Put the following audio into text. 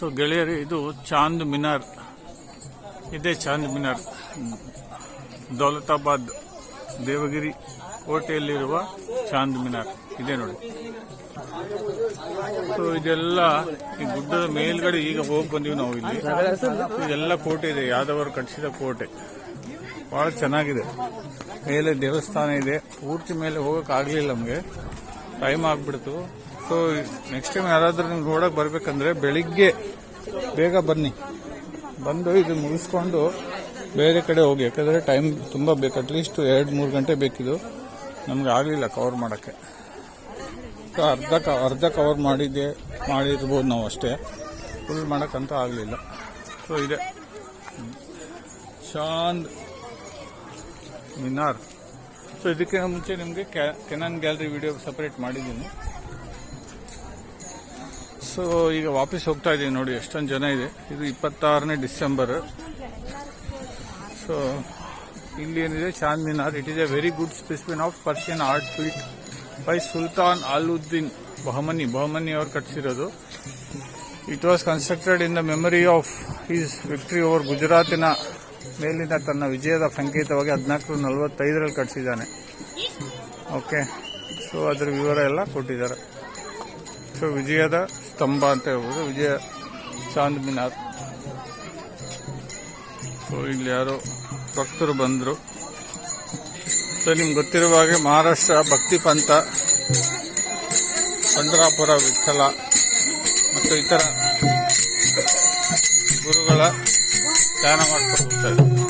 So ಗೆಳೆಯರು, ಇದು ಚಾಂದ್ ಮಿನಾರ್. ಇದೇ ಚಾಂದ್ ಮಿನಾರ್. ದೌಲತಾಬಾದ್ ದೇವಗಿರಿ ಕೋಟೆಯಲ್ಲಿರುವ ಚಾಂದ್ ಮಿನಾರ್. ಇದೆ ನೋಡಿ. ಸೊ ಇದೆಲ್ಲ ಈ ಗುಡ್ಡದ ಮೇಲ್ಗಡೆ ಈಗ ಹೋಗಿ ಬಂದೀವಿ ನಾವು ಇಲ್ಲಿ. ಇದೆಲ್ಲ ಕೋಟೆ ಇದೆ, ಯಾದವರು ಕಟ್ಟಿಸಿದ ಕೋಟೆ. ಬಹಳ ಚೆನ್ನಾಗಿದೆ. ಮೇಲೆ ದೇವಸ್ಥಾನ ಇದೆ. ಪೂರ್ತಿ ಮೇಲೆ ಹೋಗಕ್ ಆಗ್ಲಿಲ್ಲ ನಮಗೆ. ಟೈಮ್ ಆಗ್ಬಿಡ್ತು. ಸೊ ನೆಕ್ಸ್ಟ್ ಟೈಮ್ ಯಾರಾದ್ರೂ ನೀವು ನೋಡಕ್ ಬರಬೇಕಂದ್ರೆ ಬೆಳಿಗ್ಗೆ ಬೇಗ ಬನ್ನಿ. ಬಂದು ಇದು ಮುಗಿಸ್ಕೊಂಡು ಬೇರೆ ಕಡೆ ಹೋಗಿ, ಯಾಕಂದ್ರೆ ಟೈಮ್ ತುಂಬಾ ಬೇಕು. ಅಟ್ಲೀಸ್ಟ್ ಎರಡು, ಮೂರು ಗಂಟೆ ಬೇಕಿದು. ನಮ್ಗೆ ಆಗಲಿಲ್ಲ ಕವರ್ ಮಾಡೋಕ್ಕೆ. ಸೊ ಅರ್ಧ ಅರ್ಧ ಕವರ್ ಮಾಡಿದ್ದೆ, ಮಾಡಿರ್ಬೋದು ನಾವು ಅಷ್ಟೇ. ಫುಲ್ ಮಾಡೋಕ್ಕಂತೂ ಆಗಲಿಲ್ಲ. ಸೊ ಇದೆ. ಚಾಂದ್ ಮಿನಾರ್. ಸೊ ಇದಕ್ಕೆ ಮುಂಚೆ ನಿಮಗೆ ಕೆನಾನ್ ಗ್ಯಾಲರಿ ವಿಡಿಯೋ ಸಪ್ರೇಟ್ ಮಾಡಿದ್ದೀನಿ. ಸೊ, ಈಗ ವಾಪಸ್ ಹೋಗ್ತಾ ಇದ್ದೀವಿ ನೋಡಿ, ಎಷ್ಟೊಂದು ಜನ ಇದೆ. ಇದು ಇಪ್ಪತ್ತಾರನೇ ಡಿಸೆಂಬರ್. ಸೊ, ಇಲ್ಲಿ ಏನಿದೆ? Chand Minar. It is a very good specimen of Persian art feat by Sultan Alauddin Bahmani Bahmani ಅವರು ಕಟ್ಟಿಸಿರೋದು it was constructed in the memory of his victory over ಗುಜರಾತಿನ ಮೇಲಿನ ತನ್ನ ವಿಜಯದ ಸಂಕೇತವಾಗಿ ಹದಿನಾಲ್ಕು ನಲವತ್ತೈದರಲ್ಲಿ ಕಟ್ಸಿದ್ದಾನೆ. ಓಕೆ ಸೊ ಅದರ ವಿವರ ಎಲ್ಲ ಕೊಟ್ಟಿದ್ದಾರೆ. ಸೊ ವಿಜಯದ ಸ್ತಂಭ ಅಂತ ಹೇಳ್ಬೋದು. ವಿಜಯ ಚಾಂದ್ ಮಿನಾರ್ ಸೊ, ಇಲ್ಲಿ ಯಾರೋ ಭಕ್ತರು ಬಂದರು. ಸೊ, ನಿಮ್ಗೆ ಗೊತ್ತಿರುವ ಹಾಗೆ ಮಹಾರಾಷ್ಟ್ರ ಭಕ್ತಿ ಪಂಥ ಪಂಡರಾಪುರ ವಿಠಲ, ಮತ್ತು ಇತರ ಗುರುಗಳ ಧ್ಯಾನ ಮಾಡ್ಕೊಂಡು